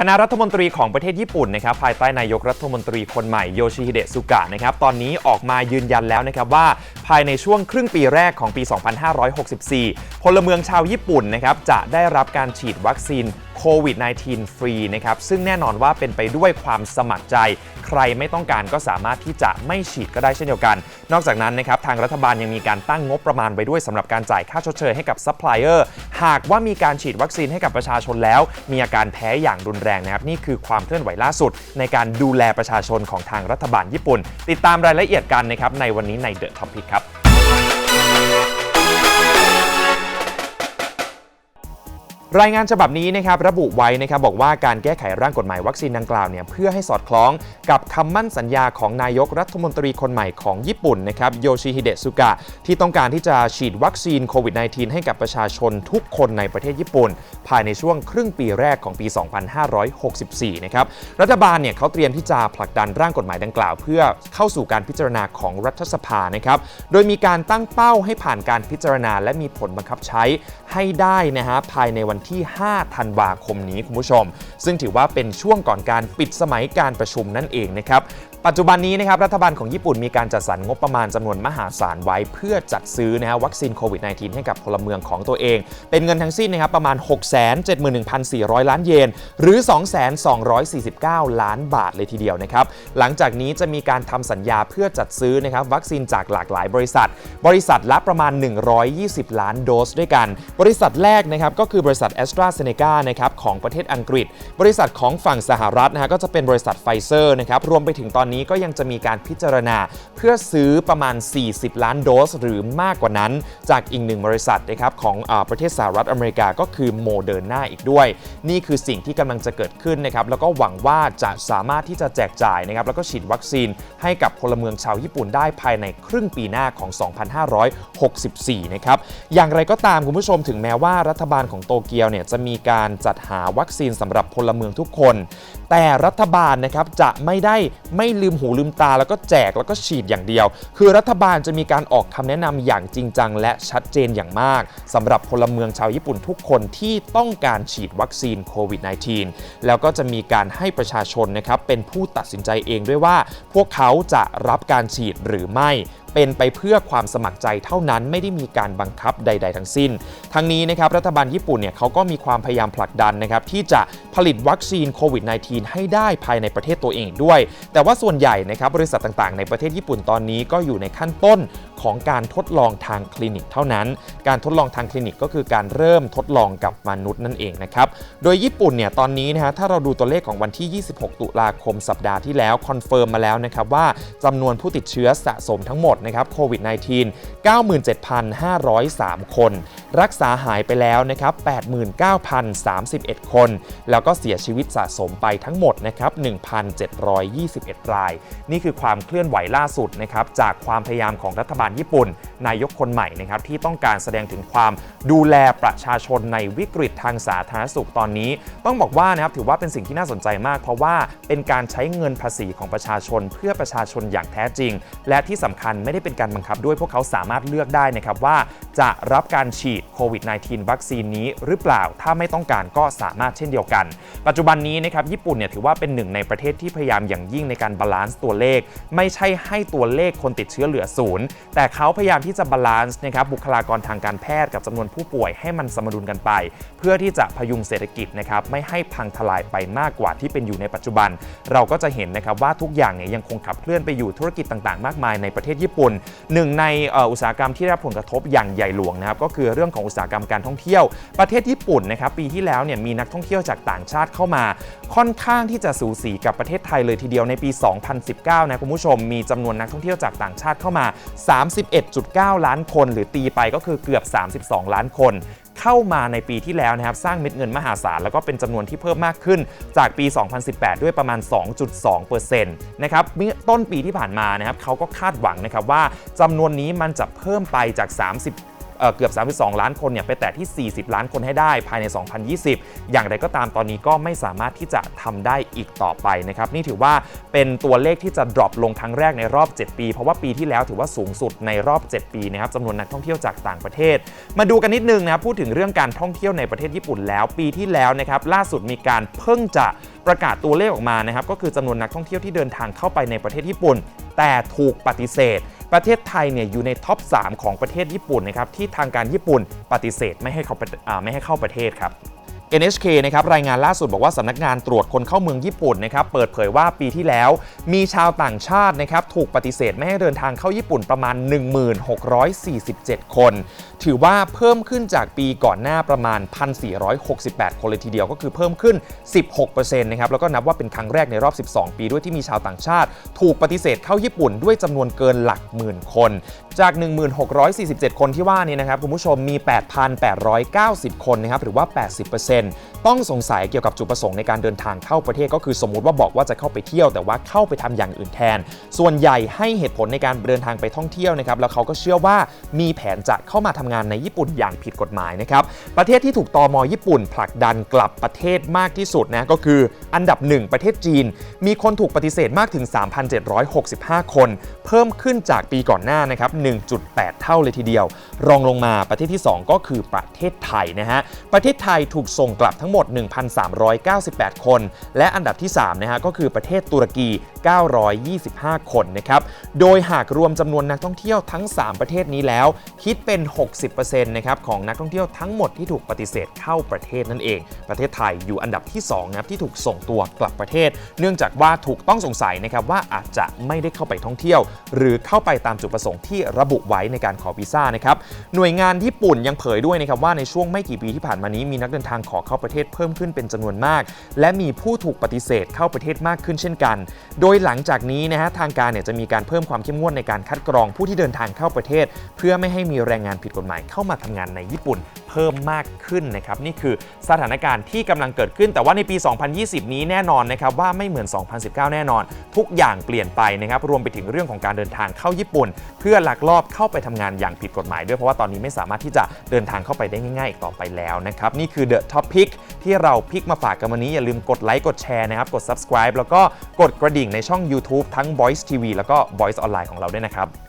คณะรัฐมนตรีของประเทศญี่ปุ่นนะครับภายใต้นายกรัฐมนตรีคนใหม่โยชิฮิเดะสุกะนะครับตอนนี้ออกมายืนยันแล้วนะครับว่าภายในช่วงครึ่งปีแรกของปี 2564 พลเมืองชาวญี่ปุ่นนะครับจะได้รับการฉีดวัคซีน โควิด -19 ฟรีนะครับซึ่งแน่นอนว่าเป็นไปด้วยความสมัครใจ ใครไม่ต้องการก็สามารถที่จะไม่ฉีดก็ได้เช่นเดียวกัน นอกจากนั้นนะครับทางรัฐบาลยังมีการตั้งงบประมาณไว้ด้วยสำหรับการจ่ายค่าชดเชยให้กับซัพพลายเออร์หากว่ามีการฉีดวัคซีนให้กับประชาชนแล้ว มีอาการแพ้อย่างรุนแรงนะครับนี่คือความเคลื่อนไหวล่าสุด ในการดูแลประชาชนของทางรัฐบาลญี่ปุ่น ติดตามรายละเอียดกันนะครับในวันนี้ในเดอะท็อปิกครับ รายงานฉบับนี้นะครับระบุไว้นะครับบอกว่าการแก้ไขร่างกฎหมายวัคซีนดังกล่าวเนี่ยเพื่อให้สอดคล้องกับคำมั่นสัญญาของนายกรัฐมนตรีคนใหม่ของญี่ปุ่นนะครับโยชิฮิเดะสุกะที่ต้องการที่จะฉีดวัคซีนโควิด -19 ให้กับประชาชนทุกคนในประเทศญี่ปุ่น ภายในช่วงครึ่งปีแรกของปี 2564 นะครับ รัฐบาลเนี่ยเขาเตรียมที่จะผลักดันร่างกฎหมายดังกล่าว เพื่อเข้าสู่การพิจารณาของรัฐสภานะครับ โดยมีการตั้งเป้าให้ผ่านการพิจารณา และมีผลบังคับใช้ให้ได้นะฮะภายในวันที่ 5 ธันวาคมนี้คุณผู้ชม ซึ่งถือว่าเป็นช่วงก่อนการปิดสมัยการประชุมนั่นเองนะครับ ปัจจุบันนี้นะครับรัฐบาลของญี่ปุ่นมีการจัดสรรงบประมาณจำนวนมหาศาลไว้เพื่อจัดซื้อนะฮะวัคซีนโควิด -19 ให้กับพลเมืองของตัวเอง เป็นเงินทั้งสิ้นนะครับประมาณ 671,400 ล้านเยน หรือ 2,249 ล้านบาทเลยทีเดียวนะครับ หลังจากนี้จะมีการทำสัญญาเพื่อจัดซื้อนะครับวัคซีนจากหลากหลายบริษัท บริษัทละประมาณ 120 ล้านโดสด้วยกัน บริษัทแรกนะครับก็คือบริษัท a s t r a z เซ e c a นะครับของประเทศอังกฤษ บริษัทของฝั่งสหรัฐนะฮะก็จะเป็นบริษัทไฟเซอร์นะครับรวมไปถึงตอนนี้ก็ยังจะมีการพิจารณา เพื่อซื้อประมาณ 40 ล้านโดส หรือมากกว่านั้น จากอีกหนึ่งบริษัทนะครับของอประเทศสหรัฐอเมริกาก็คือโมเดอร์นาอีกด้วย นี่คือสิ่งที่กำลังจะเกิดขึ้นนะครับแล้วก็หวังว่าจะสามารถที่จะแจกจ่ายนะครับแล้วก็ฉีดวัคซีนให้กับพลเมืองชาวญี่ปุ่นได้ภายในครึ่งปีหน้าของ 2564 นะครับอย่างไรก็ตามคุณผู้ชมถึงแม้ว่ารัฐบาลของโตเกียวเนี่ยจะมีการจัดหาวัคซีนสำหรับพลเมืองทุกคน แต่รัฐบาลนะครับจะไม่ได้ไม่ลืมหูลืมตาแล้วก็แจกแล้วก็ฉีดอย่างเดียว คือรัฐบาลจะมีการออกคำแนะนำอย่างจริงจัง และชัดเจนอย่างมากสำหรับพลเมืองชาวญี่ปุ่นทุกคนที่ต้องการฉีดวัคซีนโควิด -19 แล้วก็จะมีการให้ประชาชนนะครับเป็นผู้ตัดสินใจเองด้วยว่า พวกเขาจะรับการฉีดหรือไม่ เป็นไปเพื่อความสมัครใจเท่านั้นไม่ได้มีการบังคับใด ๆ ทั้งสิ้น ทั้งนี้นะครับรัฐบาลญี่ปุ่นเนี่ยเขาก็มีความพยายามผลักดันนะครับที่จะผลิตวัคซีนโควิด -19 ให้ได้ภายในประเทศตัวเองด้วย แต่ว่าส่วนใหญ่นะครับบริษัทต่างๆ ในประเทศญี่ปุ่นตอนนี้ก็อยู่ในขั้นต้นของการทดลองทางคลินิกเท่านั้น การทดลองทางคลินิกก็คือการเริ่มทดลองกับมนุษย์นั่นเองนะครับ โดยญี่ปุ่นเนี่ยตอนนี้นะฮะถ้าเราดูตัวเลขของวันที่ 26 ตุลาคมสัปดาห์ที่แล้วคอนเฟิร์มมาแล้วนะครับว่าจำนวนผู้ติดเชื้อสะสมทั้งหมดนะครับโควิด -19 97,503 คน รักษาหายไปแล้วนะครับ89,031 คน แล้วก็เสียชีวิตสะสมไปทั้งหมดนะครับ1,721 ราย นี่คือความเคลื่อนไหวล่าสุดนะครับจากความพยายามของรัฐบาลญี่ปุ่น นายกคนใหม่นะครับที่ต้องการแสดงถึงความดูแลประชาชนในวิกฤตทางสาธารณสุขตอนนี้ ต้องบอกว่านะครับถือว่าเป็นสิ่งที่น่าสนใจมาก เพราะว่าเป็นการใช้เงินภาษีของประชาชนเพื่อประชาชนอย่างแท้จริง และที่สำคัญไม่ได้เป็นการบังคับด้วยพวกเขาสามารถเลือกได้นะครับว่าจะรับการฉีดโควิด -19 วัคซีนนี้หรือเปล่า ถ้าไม่ต้องการก็สามารถเช่นเดียวกัน ปัจจุบันนี้นะครับญี่ปุ่นเนี่ยถือว่าเป็นหนึ่งในประเทศที่พยายามอย่างยิ่งในการบาลานซ์ตัวเลข ไม่ใช่ให้ตัวเลขคนติดเชื้อเหลือศูนย์แต่เขาพยายามที่จะบาลานซ์นะครับบุคลากรทางการแพทย์กับจำนวนผู้ป่วยให้มันสมดุลกันไป เพื่อที่จะพยุงเศรษฐกิจนะครับไม่ให้พังทลายไปมากกว่าที่เป็นอยู่ในปัจจุบัน เราก็จะเห็นนะครับว่าทุกอย่างเนี่ยยังคงขับเคลื่อนไปอยู่ธุรกิจต่างๆ มากมายในประเทศญี่ปุ่นหนึ่งในอุตสาหกรรมที่ได้รับผลกระทบอย่างใหญ่หลวงนะครับก็คือเรื่องของอุตสาหกรรมการท่องเที่ยว ประเทศญี่ปุ่นนะครับปีที่แล้วเนี่ยมีนักท่องเที่ยวจากต่างชาติเข้ามา ค่อนข้างที่จะสูสีกับประเทศไทยเลยทีเดียวในปี 2019 นะคุณผู้ชมมีจำนวนนักท่องเที่ยวจากต่างชาติเข้ามา 31.9 ล้านคน หรือตีไปก็คือเกือบ 32 ล้านคน เข้ามาในปีที่แล้วนะครับสร้างเม็ดเงินมหาศาลแล้วก็เป็นจำนวนที่เพิ่มมากขึ้นจากปี 2018 ด้วยประมาณ 2.2%นะครับเมื่อต้นปีที่ผ่านมานะครับเขาก็คาดหวังนะครับว่าจำนวนนี้มันจะเพิ่มไปจาก 30 เอ่อเกือบ 32 ล้านคนเนี่ยไปแตะที่ 40 ล้านคนให้ได้ภายใน 2020 อย่างไรก็ตามตอนนี้ก็ไม่สามารถที่จะทำได้อีกต่อไปนะครับนี่ถือว่าเป็นตัวเลขที่จะ drop ลงครั้งแรกในรอบ 7 ปี เพราะว่าปีที่แล้วถือว่าสูงสุดในรอบ 7 ปีนะครับจำนวนนักท่องเที่ยวจากต่างประเทศ มาดูกันนิดนึงนะครับพูดถึงเรื่องการท่องเที่ยวในประเทศญี่ปุ่นแล้ว ปีที่แล้วนะครับล่าสุดมีการเพิ่งจะ ประกาศตัวเลขออกมานะครับก็คือจำนวนนักท่องเที่ยวที่เดินทางเข้าไปในประเทศญี่ปุ่น แต่ถูกปฏิเสธ ประเทศไทยเนี่ยอยู่ในท็อป 3 ของประเทศญี่ปุ่นนะครับที่ทางการญี่ปุ่นปฏิเสธไม่ให้เขาาไม่ให้เข้าประเทศครับ NHK นะครับรายงานล่าสุดบอกว่าสำนักงานตรวจคนเข้าเมืองญี่ปุ่นนะครับเปิดเผยว่าปีที่แล้ว มีชาวต่างชาตินะครับถูกปฏิเสธไม่ให้เดินทางเข้าญี่ปุ่นประมาณ 1647 คนถือว่าเพิ่มขึ้นจากปีก่อนหน้าประมาณ 1,468 คนเลยทีเดียวก็คือเพิ่มขึ้น 16%นะครับแล้วก็นับว่าเป็นครั้งแรกในรอบ 12 ปีด้วยที่มีชาวต่างชาติ ถูกปฏิเสธเข้าญี่ปุ่นด้วยจำนวนเกินหลักหมื่นคน จาก 1647 คนที่ว่านี้นะครับคุณผู้ชมมี 8,890 คนนะครับหรือว่า 80%ต้องสงสัยเกี่ยวกับจุดประสงค์ในการเดินทางเข้าประเทศก็คือสมมุติว่าบอกว่าจะเข้าไปเที่ยวแต่ว่าเข้าไปทำอย่างอื่นแทน ส่วนใหญ่ให้เหตุผลในการเดินทางไปท่องเที่ยวนะครับแล้วเขาก็เชื่อว่ามีแผนจะเข้ามาทำงานในญี่ปุ่นอย่างผิดกฎหมายนะครับ ประเทศที่ถูกตอมอญี่ปุ่น ผลักดันกลับประเทศมากที่สุดนะก็คืออันดับ 1 ประเทศจีน มีคนถูกปฏิเสธมากถึง 3,765 คน เพิ่มขึ้นจากปีก่อนหน้านะครับ 1.8 เท่าเลยทีเดียว รองลงมาประเทศที่ 2 ก็คือประเทศไทยนะฮะประเทศไทยถูกส่งกลับทั้งหมด 1,398 คน และอันดับที่3นะฮะก็คือประเทศตุรกี 925 คนนะครับโดยหากรวมจำนวนนักท่องเที่ยวทั้ง 3 ประเทศนี้แล้ว คิดเป็น 6 60%นะครับของนักท่องเที่ยวทั้งหมดที่ถูกปฏิเสธเข้าประเทศนั่นเอง ประเทศไทยอยู่อันดับที่2นะครับที่ถูกส่งตัวกลับประเทศ เนื่องจากว่าถูกต้องสงสัยนะครับว่าอาจจะไม่ได้เข้าไปท่องเที่ยว หรือเข้าไปตามจุดประสงค์ที่ระบุไว้ในการขอวีซ่านะครับหน่วยงานญี่ปุ่นยังเผยด้วยนะครับว่าในช่วงไม่กี่ปีที่ผ่านมานี้มีนักเดินทางขอเข้าประเทศเพิ่มขึ้นเป็นจำนวนมาก และมีผู้ถูกปฏิเสธเข้าประเทศมากขึ้นเช่นกัน โดยหลังจากนี้นะฮะทางการเนี่ยจะมีการเพิ่มความเข้มงวดในการคัดกรองผู้ที่เดินทางเข้าประเทศ เพื่อไม่ให้มีแรงงานผิดกฎหมายเข้ามาทำงานในญี่ปุ่นเพิ่มมากขึ้นนะครับนี่คือสถานการณ์ที่กำลังเกิดขึ้น แต่ว่าในปี 2020 นี้แน่นอนนะครับว่าไม่เหมือน 2019 แน่นอน ทุกอย่างเปลี่ยนไปนะครับรวมไปถึงเรื่องของการเดินทางเข้าญี่ปุ่น เพื่อลักลอบเข้าไปทำงานอย่างผิดกฎหมายด้วยเพราะว่าตอนนี้ไม่สามารถที่จะเดินทางเข้าไปได้ง่ายๆอีกต่อไปแล้วนะครับนี่คือ The Topic ที่เราพิกมาฝากกันวันนี้อย่าลืมกดไลค์กดแชร์นะครับกด subscribe แล้วก็กดกระดิ่งในช่อง YouTube ทั้ง Voice TV แล้วก็ Voice Online ของเราด้วยนะครับ